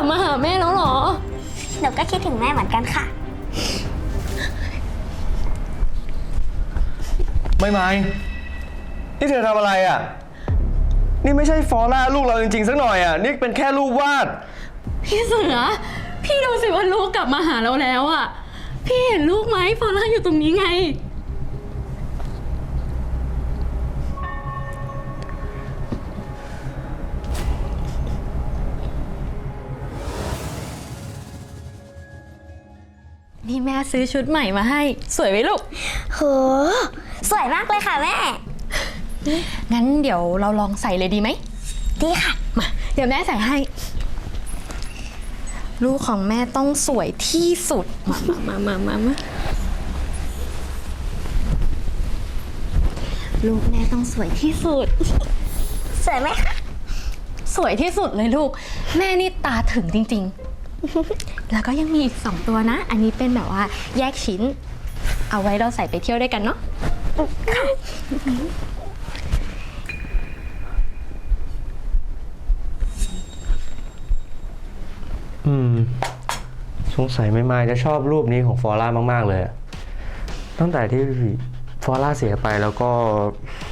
ลับมาหาแม่แล้วเหรอ หนูก็คิดถึงแม่เหมือนกันค่ะ ไม่ไม่นี่เธอทำอะไรอะ นี่ไม่ใช่ฟอร่าลูกเราจริงๆสักหน่อยอะ นี่เป็นแค่รูปวาด พี่เสือ พี่ดูสิว่าลูกกลับมาหาเราแล้วอะพี่เห็นลูกไหมฟอร่าอยู่ตรงนี้ไง ซื้อชุดใหม่มาให้ สวยไหมลูก โห สวยมากเลยค่ะแม่ งั้นเดี๋ยวเราลองใส่เลยดีไหม ดีค่ะ มา เดี๋ยวแม่ใส่ให้ ลูกของแม่ต้องสวยที่สุด มามามามามาลูกแม่ต้องสวยที่สุด สวยไหมคะ สวยที่สุดเลยลูก แม่นี่ตาถึงจริงๆ แล้วก็ยังมีอีกสองตัวนะ อันนี้เป็นแบบว่าแยกชิ้น เอาไว้เราใส่ไปเที่ยวด้วยกันเนาะอืม สงสัยไม่ม่จะชอบรูปนี้ของฟอร่ามาก ๆ เลยอะตั้งแต่ที่ฟอร่าเสียไปแล้วก็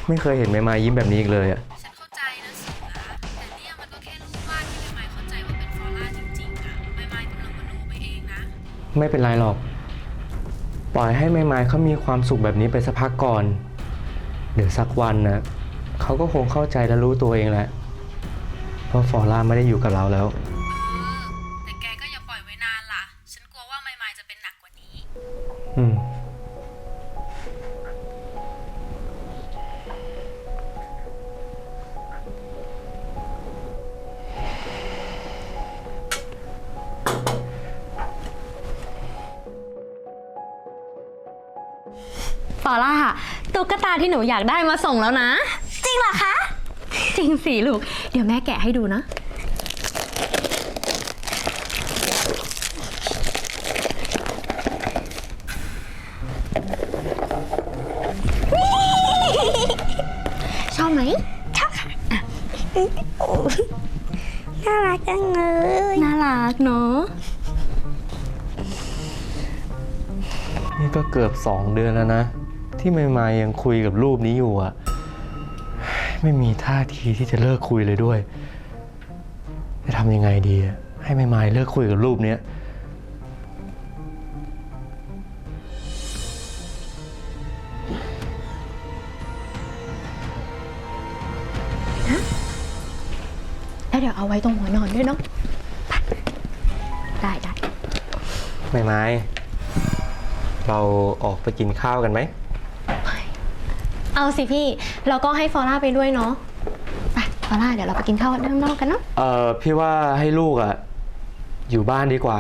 ไม่เคยเห็นไม่ม่ยิ้มแบบนี้อีกเลยอะ ไม่เป็นไรหรอก ปล่อยให้ไม่ไม้เขามีความสุขแบบนี้ไปสักพักก่อน เดี๋ยวสักวันนะเขาก็คงเข้าใจและรู้ตัวเองแหละเพราะฟอร่าไม่ได้อยู่กับเราแล้ว อล่าตุ๊กตาที่หนูอยากได้มาส่งแล้วนะ จริงเหรอคะ จริงสิลูก เดี๋ยวแม่แกะให้ดูนะ ชอบไหมชอบค่ะอะโอ้น่ารักจังเลยน่ารักเนาะนี่ก็เกือบสองเดือนแล้วนะ ที่ไม่มายังคุยกับรูปนี้อยู่อะไม่มีท่าทีที่จะเลิกคุยเลยด้วย จะทำยังไงดีอะให้ไม่มาเลิกคุยกับรูปเนี้ยแล้วเดี๋ยวเอาไว้ตรงหัวนอนด้วยเนาะไปได้ได้ ไม่ไม้ เราออกไปกินข้าวกันไหม เอาสิพี่แล้วก็ให้ฟอล่าไปด้วยเนาะไปฟอล่าเดี๋ยวเราไปกินข้าวด้านนอกกันเนาะเออพี่ว่าให้ลูกอะอยู่บ้านดีกว่า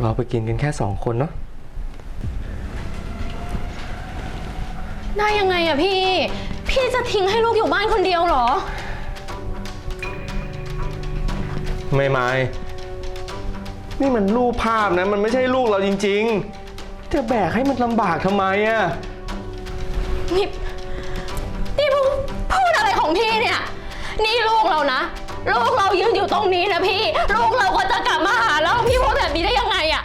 เราไปกินกันแค่สองคนเนาะได้ยังไงอะพี่ พี่จะทิ้งให้ลูกอยู่บ้านคนเดียวเหรอ ไม่ไม้นี่มันรูปภาพนะ มันไม่ใช่ลูกเราจริง ๆ จะแบกให้มันลำบากทำไมอะ นี่นี่มึงพูดอะไรของพี่เนี่ย นี่ลูกเรานะ ลูกเรายืนอยู่ตรงนี้นะพี่ ลูกเราก็จะกลับมาหาแล้วพี่พูดแบบนี้ได้ยังไงอะ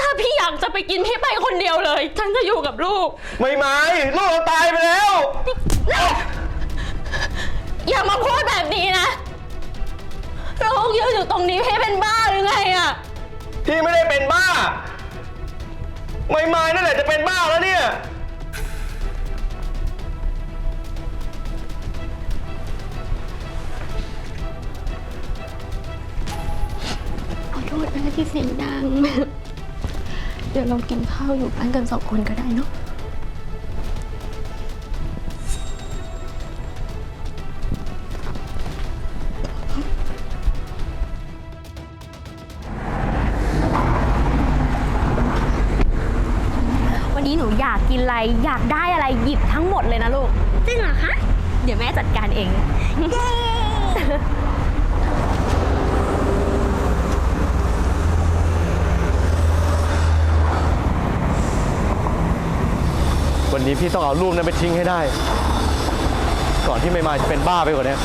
ถ้าพี่อยากจะไปกินพี่ไปคนเดียวเลย ฉันจะอยู่กับลูก ไม่ไม้ลูกเราตายไปแล้ว อย่ามาพูดแบบนี้นะ ลูกยืนอยู่ตรงนี้พี่เป็นบ้าหรือไงอะพี่ไม่ได้เป็นบ้า ไม่ไม้นั่นแหละจะเป็นบ้าแล้วเนี่ย โทษนะที่เสียงดัง เดี๋ยวเรากินข้าวอยู่บ้านกันสองคนก็ได้เนาะวันนี้หนูอยากกินอะไร อยากได้อะไรหยิบทั้งหมดเลยนะลูก จริงเหรอคะ เดี๋ยวแม่จัดการเอง เย้ วันนี้พี่ต้องเอารูปนั้นไปทิ้งให้ได้ ก่อนที่ไม่มาจะเป็นบ้าไปกว่านี้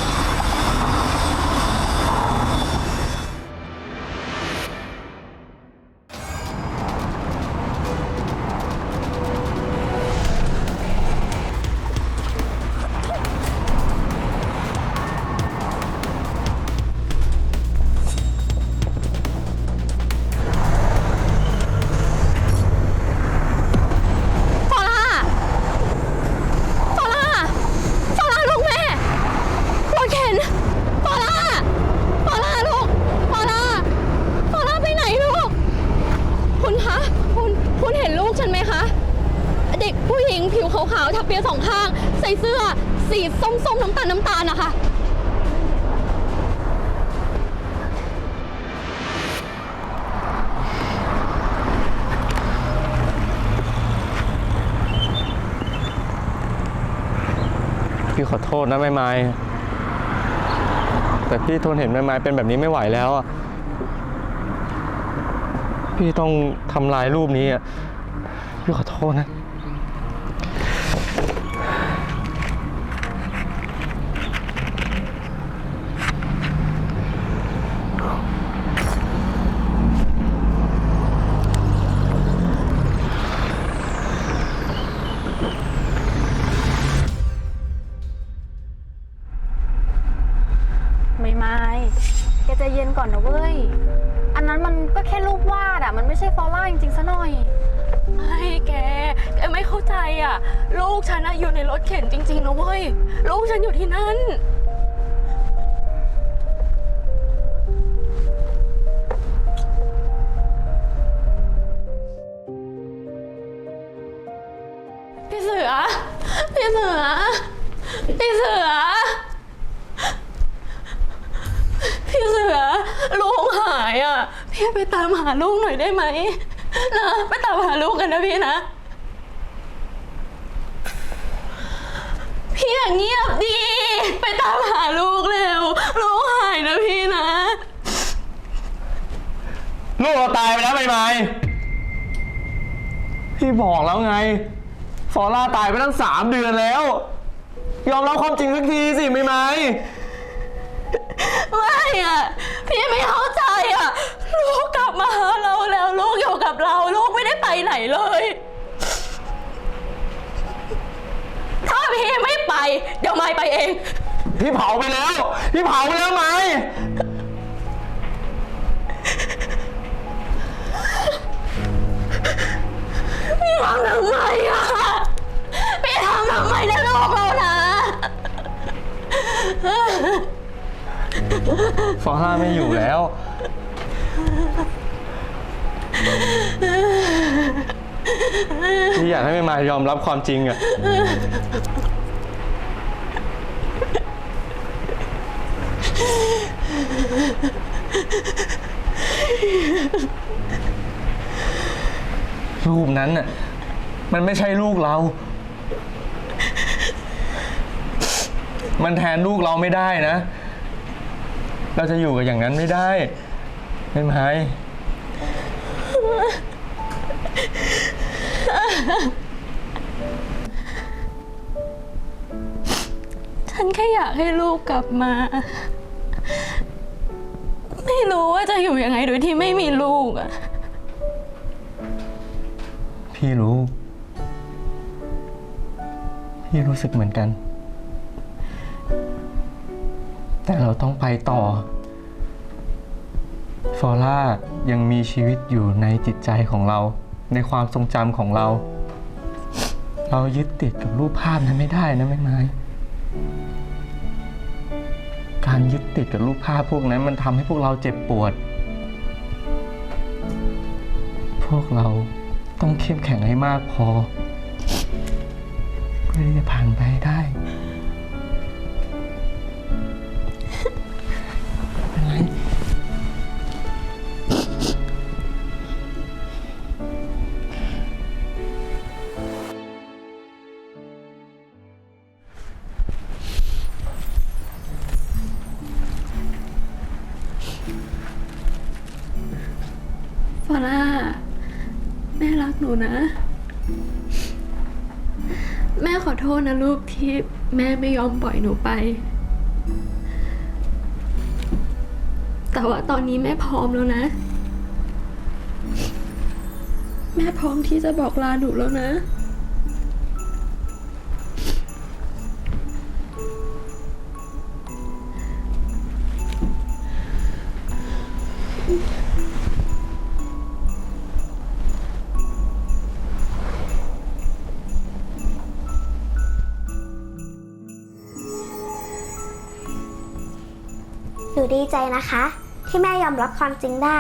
ขาวๆถักเปียสองข้าง ใส่เสื้อสีส้มๆน้ำตาลน้ำตาลนะคะพี่ขอโทษนะไม่ไม้แต่พี่ทนเห็นไม่ไม้เป็นแบบนี้ไม่ไหวแล้วอะพี่ต้องทำลายรูปนี้อะพี่ขอโทษนะ เข็นจริงๆนะเว้ย ลูกฉันอยู่ที่นั่น พี่เสือ พี่เสือ พี่เสือ พี่เสือ ลูกหายอะ พี่ไปตามหาลูกหน่อยได้ไหมนะ ไปตามหาลูกกันนะพี่นะ พี่อย่างเงียบดี ไปตามหาลูกเร็ว ลูกหายนะพี่นะ ลูกเราตายไปแล้วไม่ไม้พี่บอกแล้วไง ฟอร่าตายไปตั้งสามเดือนแล้ว ยอมรับความจริงสักทีสิไม่ไม้ไม่อะพี่ไม่เข้าใจอะลูกกลับมาหาเราแล้ว ลูกอยู่กับเรา ลูกไม่ได้ไปไหนเลย ถ้าพี่ไม่ไป เดี๋ยวไม่ไปเอง พี่เผาไปแล้ว พี่เผาไปแล้วไหม พี่ทำทำไมอะพี่ทำทำไมนะลูกเรานะ ฟอร่าไม่อยู่แล้ว พี่อยากให้ไม่มายอมรับความจริงอะรูปนั้นน่ะมันไม่ใช่ลูกเรา มันแทนลูกเราไม่ได้นะ เราจะอยู่กับอย่างนั้นไม่ได้ ไม่ไหม ฉันแค่อยากให้ลูกกลับมา ไม่รู้ว่าจะอยู่ยังไงโดยที่ไม่มีลูกอะพี่รู้ พี่รู้สึกเหมือนกัน แต่เราต้องไปต่อ ฟอร่ายังมีชีวิตอยู่ในจิตใจของเรา ในความทรงจำของเรา เรายึดติดกับรูปภาพนั้นไม่ได้นะแม่ไม้การยึดติดกับรูปภาพพวกนั้นมันทำให้พวกเราเจ็บปวด พวกเราต้องเข้มแข็งให้มากพอเพื่อที่จะผ่านไปได้ นะ แม่ขอโทษนะลูกที่แม่ไม่ยอมปล่อยหนูไป แต่ว่าตอนนี้แม่พร้อมแล้วนะ แม่พร้อมที่จะบอกลาหนูแล้วนะ นูดีใจนะคะ ที่แม่ยอมรับความจริงได้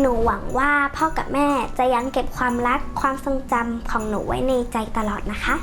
หนูหวังว่าพ่อกับแม่จะยังเก็บความรักความทรงจำของหนูไว้ในใจตลอดนะคะ